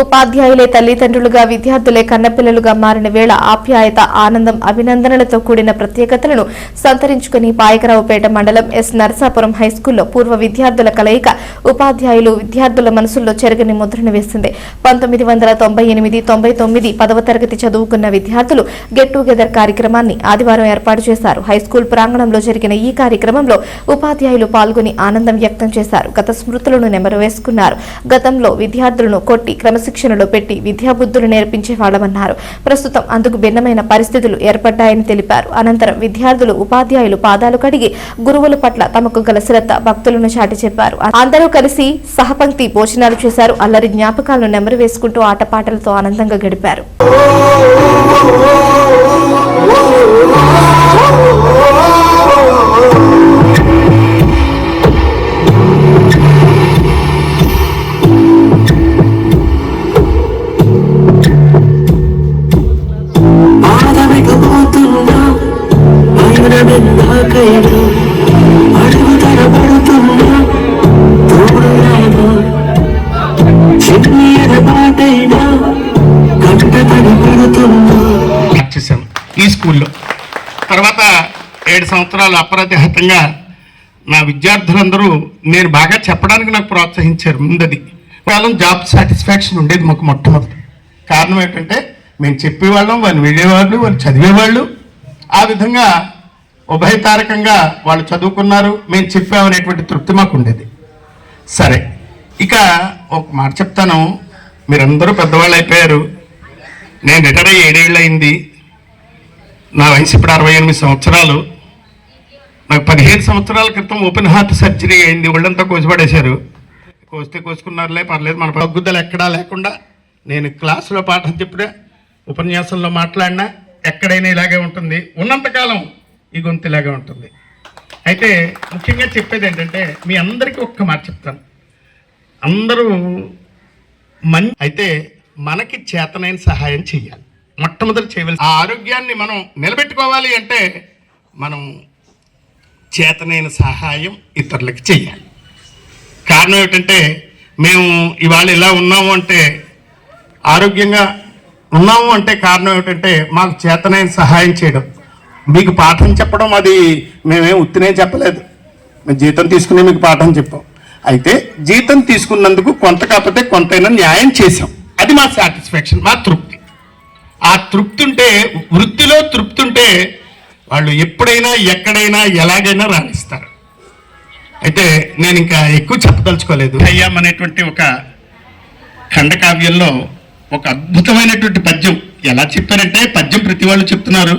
ఉపాధ్యాయులే తల్లిదండ్రులుగా విద్యార్థులే కన్నపిల్లలుగా మారిన వేళ ఆప్యాయత ఆనందం అభినందనలతో కూడిన ప్రత్యేకతలను సంతరించుకుని పాయకరావుపేట మండలం ఎస్. నరసాపురం హైస్కూల్లో పూర్వ విద్యార్థుల కలయిక ఉపాధ్యాయులు విద్యార్థుల మనసుల్లో చెరగని ముద్రను వేసింది. పంతొమ్మిది వందల తొంభై ఎనిమిది తొంభై తొమ్మిది పదవ తరగతి చదువుకున్న విద్యార్థులు గెట్ టుగెదర్ కార్యక్రమాన్ని ఆదివారం ఏర్పాటు చేశారు. హైస్కూల్ ప్రాంగణంలో జరిగిన ఈ కార్యక్రమంలో ఉపాధ్యాయులు పాల్గొని ఆనందం వ్యక్తం చేశారు. గత స్మృతులను నెమరు వేసుకున్నారు. గతంలో విద్యార్థులను కొట్టి క్రమశిక్షణలో పెట్టి విద్యాబుద్ధులు నేర్పించే వాళ్ళమన్నారు. ప్రస్తుతం అందుకు భిన్నమైన పరిస్థితులు ఏర్పడ్డాయని తెలిపారు. అనంతరం విద్యార్థులు ఉపాధ్యాయులు పాదాలు కడిగి గురువుల పట్ల తమకు గల శ్రద్ధ భక్తులను చాటి చెప్పారు. అందరూ కలిసి సహపంక్తి భోజనాలు చేశారు. అల్లరి జ్ఞాపకాలను నెమరు వేసుకుంటూ ఆటపాటలతో ఆనందంగా గడిపారు. అడుగు తరబడుతున్నా చిన్ని ఎడబాటైనా కంట తడిపడుతున్నా చేశాను ఈ స్కూల్లో. తర్వాత ఏడు సంవత్సరాలు అప్రతిహతంగా నా విద్యార్థులందరూ నేను బాగా చెప్పడానికి నాకు ప్రోత్సహించారు ముందది. కేవలం జాబ్ సాటిస్ఫాక్షన్ ఉండేది మాకు మొట్టమొదటి. కారణం ఏంటంటే మేము చెప్పేవాళ్ళం వాళ్ళు వెళ్ళేవాళ్ళు వాళ్ళు చదివేవాళ్ళు. ఆ విధంగా ఉభయతారకంగా వాళ్ళు చదువుకున్నారు మేము చెప్పామనేటువంటి తృప్తి మాకు ఉండేది సరే ఇక ఒక మాట చెప్తాను. మీరందరూ పెద్దవాళ్ళు అయిపోయారు నేను రిటైర్ అయ్యి ఏడేళ్ళు అయింది. నా వయసు ఇప్పుడు అరవై ఎనిమిది సంవత్సరాలు. నాకు పదిహేను సంవత్సరాల క్రితం ఓపెన్ హార్ట్ సర్జరీ అయింది. ఒళ్ళంతా కోసిపడేశారు. కోస్తే కోసుకున్నారులే పర్లేదు మన పగ్గుద్దలు ఎక్కడా లేకుండా నేను క్లాసులో పాఠం చెప్పినా ఉపన్యాసంలో మాట్లాడినా ఎక్కడైనా ఇలాగే ఉంటుంది. ఉన్నంతకాలం ఈ గొంతు ఇలాగే ఉంటుంది. అయితే ముఖ్యంగా చెప్పేది ఏంటంటే మీ అందరికీ ఒక్క మాట చెప్తాను. అందరూ మన్ అయితే మనకి చేతనైన సహాయం చేయాలి మొట్టమొదటి చేయవలసి ఆ ఆరోగ్యాన్ని మనం నిలబెట్టుకోవాలి అంటే మనం చేతనైన సహాయం ఇతరులకి చెయ్యాలి. కారణం ఏంటంటే మేము ఇవాళ ఇలా ఉన్నాము అంటే ఆరోగ్యంగా ఉన్నాము అంటే కారణం ఏమిటంటే మాకు చేతనైన సహాయం చేయడం. మీకు పాఠం చెప్పడం అది మేమేం ఉత్తినే చెప్పలేదు. మేము జీతం తీసుకునే మీకు పాఠం చెప్పాం. అయితే జీతం తీసుకున్నందుకు కొంత కాకపోతే కొంతైనా న్యాయం చేసాం అది మా సాటిస్ఫాక్షన్ మా తృప్తి. ఆ తృప్తి ఉంటే వృత్తిలో తృప్తి ఉంటే వాళ్ళు ఎప్పుడైనా ఎక్కడైనా ఎలాగైనా రాణిస్తారు. అయితే నేను ఇంకా ఎక్కువ చెప్పదలుచుకోలేదు. అయ్యాం అనేటువంటి ఒక ఖండకావ్యంలో ఒక అద్భుతమైనటువంటి పద్యం. ఎలా చెప్పారంటే పద్యం ప్రతి వాళ్ళు చెప్తున్నారు.